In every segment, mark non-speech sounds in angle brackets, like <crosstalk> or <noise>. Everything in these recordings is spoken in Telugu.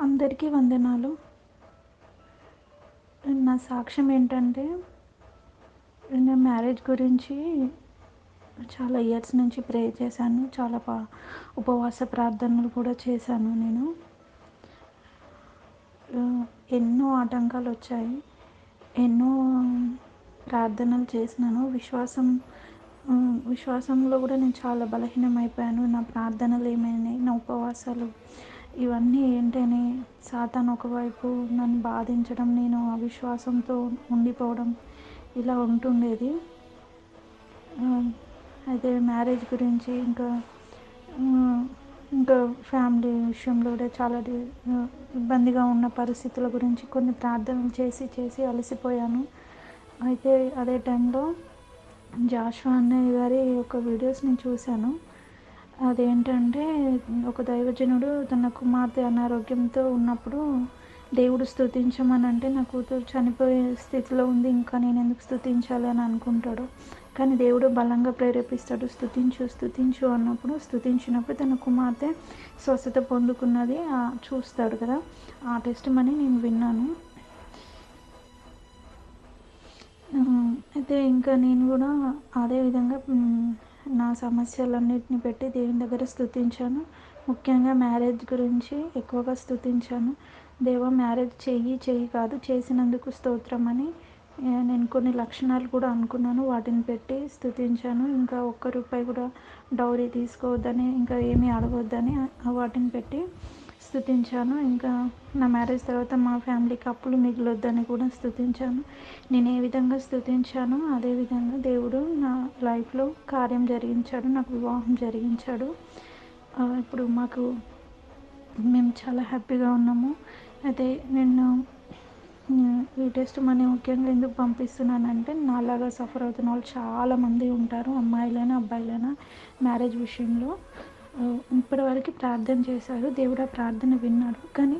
అందరికీ వందనాలు. నా సాక్ష్యం ఏంటంటే నేను మ్యారేజ్ గురించి చాలా ఇయర్స్ నుంచి ప్రే చేశాను. చాలా పా ఉపవాస ప్రార్థనలు కూడా చేశాను నేను. ఎన్నో ఆటంకాలు వచ్చాయి. ఎన్నో ప్రార్థనలు చేసినాను. విశ్వాసం విశ్వాసంలో కూడా నేను చాలా బలహీనమైపోయాను. నా ప్రార్థనలు ఏమైనాయి నా ఉపవాసాలు ఇవన్నీ ఏంటని సాతాన్ ఒకవైపు నన్ను బాధించడం నేను అవిశ్వాసంతో ఉండిపోవడం ఇలా ఉంటుండేది. అయితే మ్యారేజ్ గురించి ఇంకా ఇంకా ఫ్యామిలీ విషయంలో కూడా చాలా ఇబ్బందిగా ఉన్న పరిస్థితుల గురించి కొన్ని ప్రార్థనలు చేసి చేసి అలసిపోయాను. అయితే అదే టైంలో జాషువా అన్నయ్య గారి ఒక వీడియోస్ నేను చూశాను. అదేంటంటే ఒక దైవజనుడు తన కుమార్తె అనారోగ్యంతో ఉన్నప్పుడు దేవుడు స్థుతించమని అంటే నా కూతురు చనిపోయే స్థితిలో ఉంది ఇంకా నేను ఎందుకు స్థుతించాలి అని అనుకుంటాడు. కానీ దేవుడు బలంగా ప్రేరేపిస్తాడు. స్థుతించు స్థుతించు అన్నప్పుడు స్థుతించినప్పుడు తన కుమార్తె స్వస్థత పొందుకున్నది చూస్తాడు కదా. ఆ టెస్ట్ మనీ నేను విన్నాను. అయితే ఇంకా నేను కూడా అదే విధంగా నా సమస్యలన్నిటిని పెట్టి దేవుని దగ్గర స్థుతించాను. ముఖ్యంగా మ్యారేజ్ గురించి ఎక్కువగా స్థుతించాను. దేవ మ్యారేజ్ చెయ్యి చెయ్యి కాదు చేసినందుకు స్తోత్రం అని నేను కొన్ని లక్షణాలు కూడా అనుకున్నాను. వాటిని పెట్టి స్థుతించాను. ఇంకా ఒక్క రూపాయి కూడా డౌరీ తీసుకోవద్దని ఇంకా ఏమీ అడగొద్దని వాటిని పెట్టి స్థుతించాను. ఇంకా నా మ్యారేజ్ తర్వాత మా ఫ్యామిలీకి అప్పులు మిగిలొద్దని కూడా స్థుతించాను. నేను ఏ విధంగా స్థుతించానో అదే విధంగా దేవుడు నా లైఫ్లో కార్యం జరిగించాడు నాకు వివాహం జరిగించాడు. ఇప్పుడు మాకు మేము చాలా హ్యాపీగా ఉన్నాము. అయితే నేను ఈ టెస్ట్ మనీ ముఖ్యంగా ఎందుకు పంపిస్తున్నానంటే నాలాగా సఫర్ అవుతున్న వాళ్ళు చాలామంది ఉంటారు అమ్మాయిలైనా అబ్బాయిలైనా మ్యారేజ్ విషయంలో. ఇప్పటివరకు ప్రార్థన చేశారు దేవుడు ఆ ప్రార్థన విన్నాడు. కానీ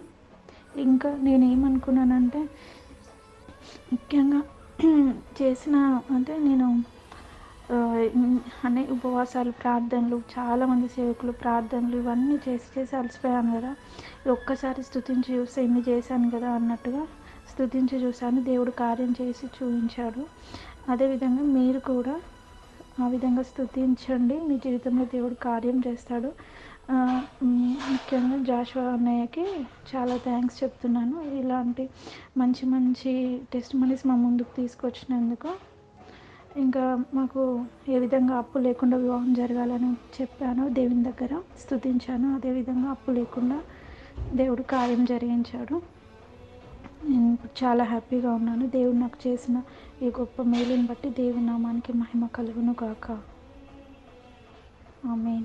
ఇంకా నేనేమనుకున్నానంటే ముఖ్యంగా <clears throat> చేసిన అంటే నేను అనే ఉపవాసాలు ప్రార్థనలు చాలామంది సేవకులు ప్రార్థనలు ఇవన్నీ చేసి చేసి అలసిపోయాను కదా. ఒక్కసారి స్థుతించి చూస్తే ఇన్ని చేశాను కదా అన్నట్టుగా స్థుతించి చూశాను. దేవుడు కార్యం చేసి చూపించాడు. అదేవిధంగా మీరు కూడా ఆ విధంగా స్థుతించండి మీ జీవితంలో దేవుడు కార్యం చేస్తాడు. ముఖ్యంగా జాషువా అన్నయ్యకి చాలా థ్యాంక్స్ చెప్తున్నాను. ఇలాంటి మంచి మంచి టెస్ట్ మనీస్ మా ముందుకు తీసుకొచ్చినందుకు ఇంకా మాకు ఏ విధంగా అప్పు లేకుండా వివాహం జరగాలని చెప్పాను దేవుని దగ్గర స్థుతించాను అదేవిధంగా అప్పు లేకుండా దేవుడు కార్యం జరిగించాడు. నేను చాలా హ్యాపీగా ఉన్నాను. దేవుడు నాకు చేసిన ఈ గొప్ప మేలుని బట్టి దేవుని నామానికి మహిమ కలుగును గాక. ఆమెన్.